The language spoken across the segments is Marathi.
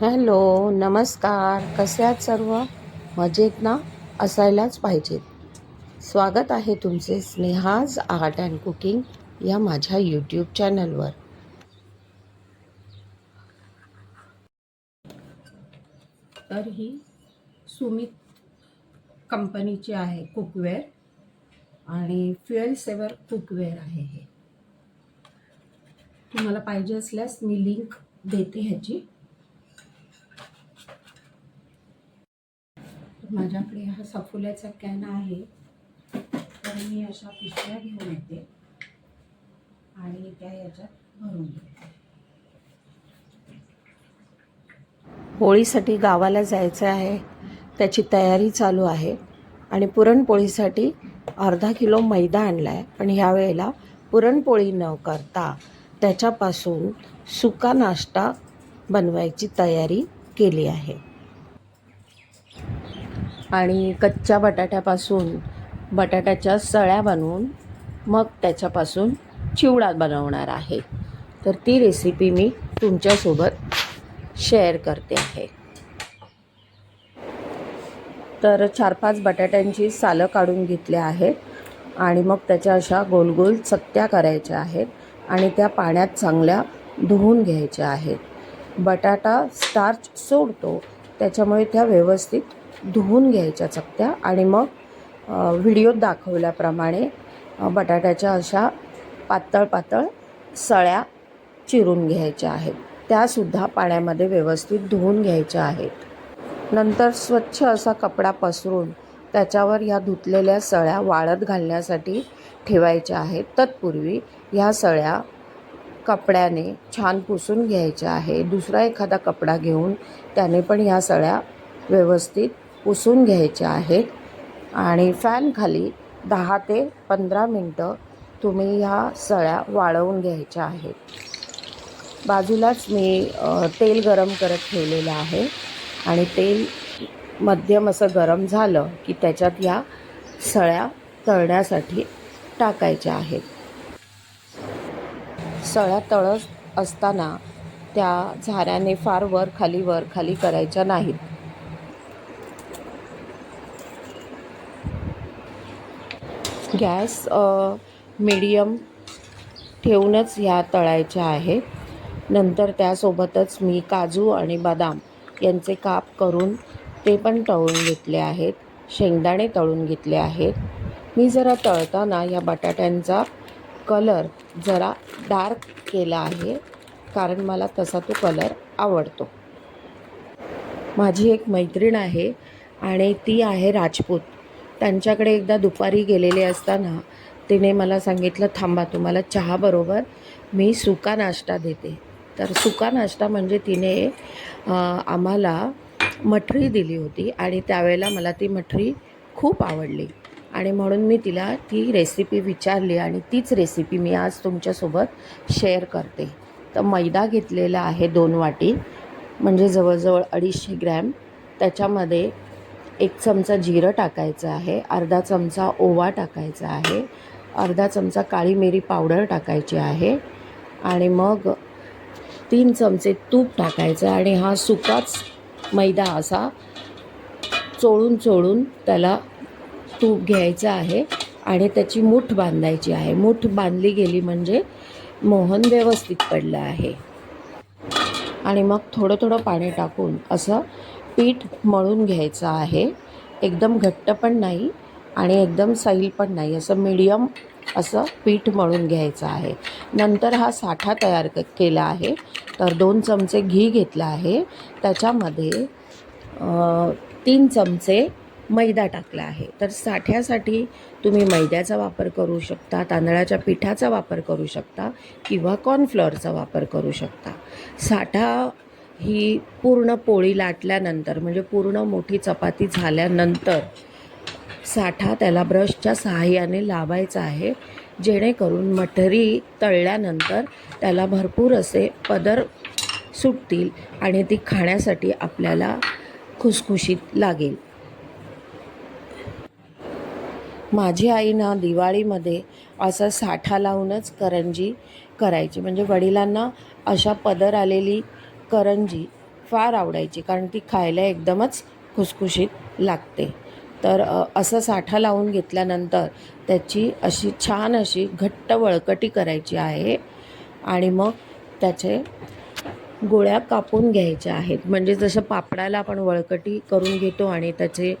हॅलो नमस्कार. कसे आहात सर्व? मजेत ना? असायलाच पाहिजेत. स्वागत आहे तुमचे स्नेहाज आर्ट अँड कुकिंग या माझ्या यूट्यूब चॅनलवर. तर ही सुमित कंपनीची आहे कुकवेअर आणि फ्युएल सेवर कुकवेअर आहे हे. तुम्हाला पाहिजे असल्यास मी लिंक देते ह्याची. तर माझ्याकडे हा सफोल्याचा कॅन आहे. तर मी अशा पिशव्या घेऊन येते. आणि त्या याच्यात भरून घेते. होळीसाठी गावाला जायचं आहे. त्याची तयारी चालू आहे. आणि पुरणपोळीसाठी अर्धा किलो मैदा आणला आहे पण ह्या वेळेला पुरणपोळी न करता त्याच्यापासून सुका नाश्ता बनवायची तयारी केली आहे. आणि कच्च्या बटाट्यापासून बटाट्याच्या सळ्या बनवून मग त्याच्यापासून चिवडा बनवणार आहे. तर ती रेसिपी मी तुमच्यासोबत शेअर करते आहे. तर चार पाच बटाट्यांची सालं काढून घेतली आहेत आणि मग त्याच्या अशा गोल गोल चकत्या करायच्या आहेत आणि त्या पाण्यात चांगल्या धुवून घ्यायच्या आहेत. बटाटा स्टार्च सोडतो त्याच्यामुळे त्या व्यवस्थित धुवून घ्यायच्या चकत्या आणि मग व्हिडिओत दाखवल्याप्रमाणे बटाट्याच्या अशा पातळ पातळ सळ्या चिरून घ्यायच्या आहेत. त्यासुद्धा पाण्यामध्ये व्यवस्थित धुवून घ्यायच्या आहेत. नंतर स्वच्छ असा कपडा पसरून त्याच्यावर ह्या धुतलेल्या सळ्या वाळत घालण्यासाठी ठेवायच्या आहेत. तत्पूर्वी ह्या सळ्या कपड्याने छान पुसून घ्यायच्या आहे दुसरा एखादा कपडा घेऊन त्याने पण ह्या सळ्या व्यवस्थित पुसून घ्यायच्या आहेत. आणि फॅनखाली दहा ते पंधरा मिनटं तुम्ही ह्या सळ्या वाळवून घ्यायच्या आहेत. बाजूलाच मी तेल गरम करत ठेवलेलं आहे. आणि तेल मध्यम असं गरम झालं की त्याच्यात ह्या सळ्या तळण्यासाठी टाकायच्या आहेत. सळ्या तळत असताना त्या झाऱ्याने फार वर खाली वर खाली करायच्या नाहीत. गॅस मीडियम ठेवूनच ह्या तळायच्या आहेत. नंतर त्यासोबतच मी काजू आणि बदाम यांचे काप करून ते पण तळून घेतले आहेत. शेंगदाणे तळून घेतले आहेत. मी जरा तळताना या बटाट्यांचा कलर जरा डार्क केला आहे कारण मला तसा तो कलर आवडतो. माझी एक मैत्रीण आहे आणि ती आहे राजपूत. त्यांच्याकडे एकदा दुपारी गेलेले असताना तिने मला सांगितलं थांबा तुम्हाला चहाबरोबर मी सुका नाश्ता देते. तर सुका नाश्ता म्हणजे तिने आम्हाला मठरी दिली होती आणि त्यावेळेला मला ती मठरी खूप आवडली. आणि म्हणून मी तिला ती रेसिपी विचारली आणि तीच रेसिपी मी आज तुमच्यासोबत शेअर करते. तर मैदा घेतलेला आहे दोन वाटी म्हणजे जवळजवळ अडीचशे ग्रॅम. त्याच्यामध्ये एक चमचा जिरं टाकायचं आहे अर्धा चमचा ओवा टाकायचा आहे अर्धा चमचा काळी मिरी पावडर टाकायची आहे आणि मग तीन चमचे तूप टाकायचं आणि हा सुकाच मैदा असा चोळून चोळून त्याला तूप घ्यायचं आहे आणि त्याची मूठ बांधायची आहे. मूठ बांधली गेली म्हणजे मोहन व्यवस्थित पडलं आहे. आणि मग थोडं थोडं पाणी टाकून असं पीठ मळून घ्यायचं आहे. एकदम घट्ट पण नाही आणि एकदम सैल पण नाही. असं मीडियम असं पीठ मळून घ्यायचं आहे. नंतर हा साठा तयार क केला आहे. तर दोन चमचे घी घेतला आहे. त्याच्यामध्ये तीन चमचे मैदा टाकला आहे. तर साठ्यासाठी तुम्ही मैद्याचा वापर करू शकता तांदळाच्या पिठाचा वापर करू शकता किंवा कॉर्नफ्लॉरचा वापर करू शकता. साठा ही पूर्ण पोळी लाटल्यानंतर म्हणजे पूर्ण मोठी चपाती झाल्यानंतर साठा त्याला ब्रशच्या सहाय्याने लावायचा आहे. जेणेकरून मठरी तळल्यानंतर त्याला भरपूर असे पदर सुटतील आणि ती खाण्यासाठी आपल्याला खुसखुशीत लागेल. माझी आई ना दिवाळीमध्ये असं साठा लावूनच करंजी करायची. म्हणजे वडिलांना अशा पदर आलेली करंजी फार आवडायची कारण ती खायला एकदमच खुसखुशीत लागते. तर असं साठा लावून घेतल्यानंतर त्याची अशी छान अशी घट्ट वळकटी करायची आहे आणि मग त्याचे गोळ्या कापून घ्यायच्या आहेत. म्हणजे जसं पापडाला आपण वळकटी करून घेतो आणि त्याचे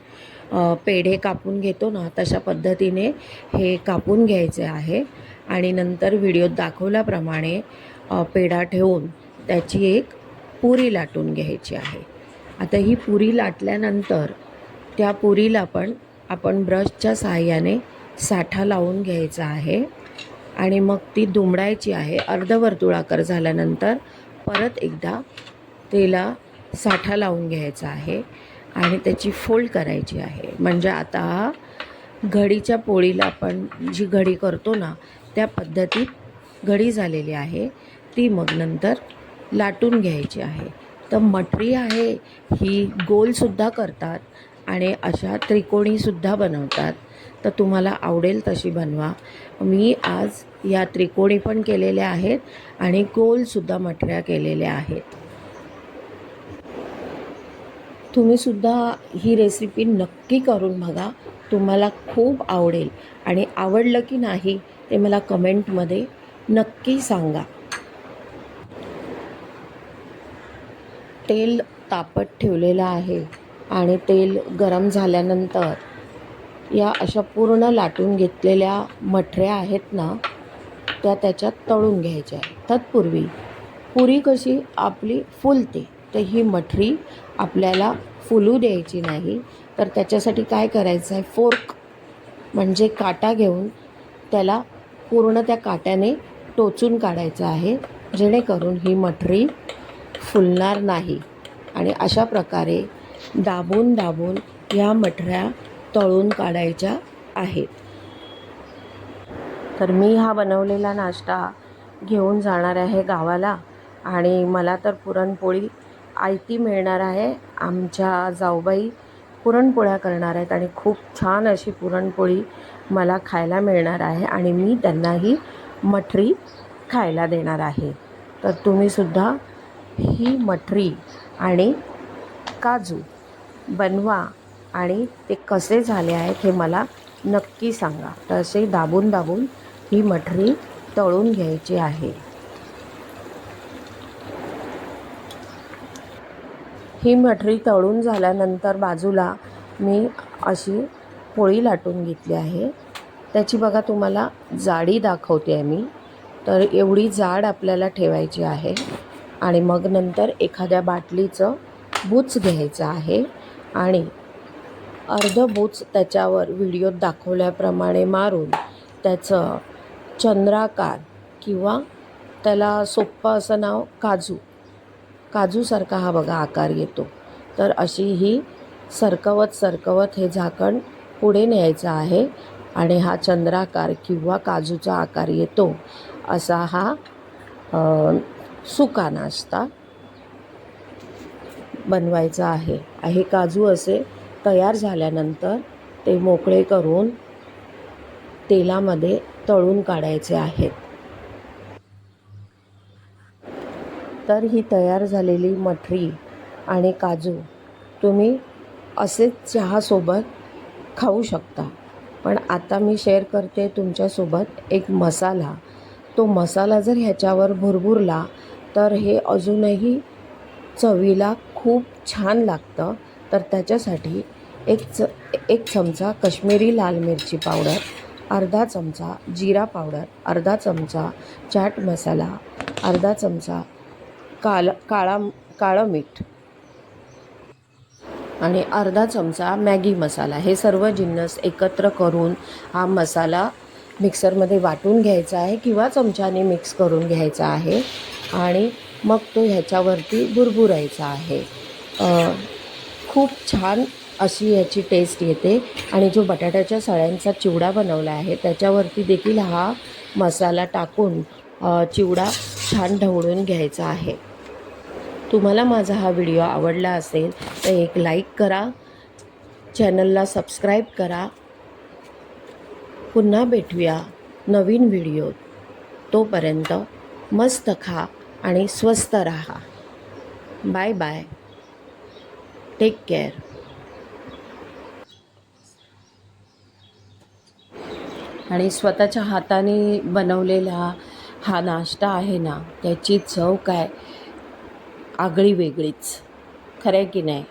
पेढे कापून घेतो ना तशा पद्धतीने हे कापून घ्यायचे आहे. आणि नंतर व्हिडिओत दाखवल्याप्रमाणे पेढा ठेवून त्याची एक पुरी लाटून घ्यायची आहे. आता ही पुरी लाटल्यानंतर त्या पुरीला पण आपण ब्रशच्या सहाय्याने साठा लावून घ्यायचा आहे. आणि मग ती दुमडायची आहे. अर्धवर्तुळाकार झाल्यानंतर परत एकदा तेला साठा लावून घ्यायचा आहे. आणि त्याची फोल्ड करायची आहे. म्हणजे आता घडीच्या पोळीला आपण जी घडी करतो ना त्या पद्धतीत घडी झालेली आहे. ती मग नंतर लाटून घ्यायची आहे. तर मटरी आहे ही गोलसुद्धा करतात आणि अशा त्रिकोणीसुद्धा बनवतात. तर तुम्हाला आवडेल तशी बनवा. मी आज या त्रिकोणी पण केलेल्या आहेत आणि गोलसुद्धा मटऱ्या केलेल्या आहेत. तुम्हीसुद्धा ही रेसिपी नक्की करून बघा. तुम्हाला खूप आवडेल. आणि आवडलं की नाही ते मला कमेंटमध्ये नक्की सांगा. तेल तापत ठेवलेलं आहे आणि तेल गरम झाल्यानंतर या अशा पूर्ण लाटून घेतलेल्या मठऱ्या आहेत ना त्या त्याच्यात तळून घ्यायच्या तत्पूर्वी पुरी कशी आपली फुलते तर ही मठरी आपल्याला फुलू द्यायची नाही तर त्याच्यासाठी काय करायचं आहे? फोर्क म्हणजे काटा घेऊन त्याला पूर्ण त्या काट्याने टोचून काढायचं आहे जेणेकरून ही मठरी फुलणार नाही. आणि अशा प्रकारे दाबून दाबून या मठऱ्या तळून काढायच्या आहेत. तर मी हा बनवलेला नाश्ता घेऊन जाणार आहे गावाला आणि मला तर पुरणपोळी आयती मिळणार आहे. आमच्या जाऊबाई पुरणपोळ्या करणार आहेत आणि खूप छान अशी पुरणपोळी मला खायला मिळणार आहे आणि मी त्यांनाही मठरी खायला देणार आहे. तर तुम्हीसुद्धा ही मठरी आणि काजू बनवा आणि ते कसे झाले आहेत हे मला नक्की सांगा. तर असे दाबून दाबून ही मठरी तळून घ्यायची आहे. ही मठरी तळून झाल्यानंतर बाजूला मी अशी पोळी लाटून घेतली आहे. त्याची बघा तुम्हाला जाडी दाखवते आहे मी. तर एवढी जाड आपल्याला ठेवायची आहे. आणि मग नंतर एखाद्या बाटलीचं बूच घ्यायचं आहे. आणि अर्ध बूच त्याच्यावर व्हिडिओत दाखवल्याप्रमाणे मारून त्याचं चंद्राकार किंवा त्याला सोप्पं असं नाव काजू. काजूसारखा हा बघा आकार येतो. तर अशी ही सरकवत सरकवत हे झाकण पुढे न्यायचं आहे आणि हा चंद्राकार किंवा काजूचा आकार येतो. असा हा सुका नाश्ता बनवायचा आहे. हे काजू असे तयार झाल्यानंतर ते मोकळे करून तेलामध्ये तळून काढायचे आहेत. तर ही तयार झालेली मठरी आणि काजू तुम्ही असेच चहासोबत खाऊ शकता. पण आता मी शेअर करते तुमच्यासोबत एक मसाला. तो मसाला जर ह्याच्यावर भुरभुरला तर हे अजूनही चवीला खूप छान लागतं. तर त्याच्यासाठी एक च एक चमचा कश्मीरी लाल मिरची पावडर अर्धा चमचा जिरा पावडर अर्धा चमचा चाट मसाला अर्धा चमचा काल काळा काळं मीठ आणि अर्धा चमचा मॅगी मसाला. हे सर्व जिन्नस एकत्र करून हा मसाला मिक्सरमध्ये वाटून घ्यायचा आहे किंवा चमच्याने मिक्स करून घ्यायचा आहे. आणि मग तो ह्याच्यावरती बुरबुरायचा आहे. खूप छान अशी ह्याची टेस्ट येते. आणि जो बटाट्याच्या सळ्यांचा चिवडा बनवला आहे त्याच्यावरती देखील हा मसाला टाकून चिवडा छान ढवळून घ्यायचा आहे. तुम्हाला माझा हा व्हिडिओ आवडला असेल तर एक लाईक करा. चॅनलला सबस्क्राईब करा. पुन्हा भेटूया नवीन व्हिडिओ तोपर्यंत मस्त खा. आणि स्वस्त राहा. बाय बाय टेक केअर आणि स्वतःच्या हाताने बनवलेला हा नाश्ता आहे ना त्याची चव काय? आगळी वेगळीच. खरं आहे की नाही?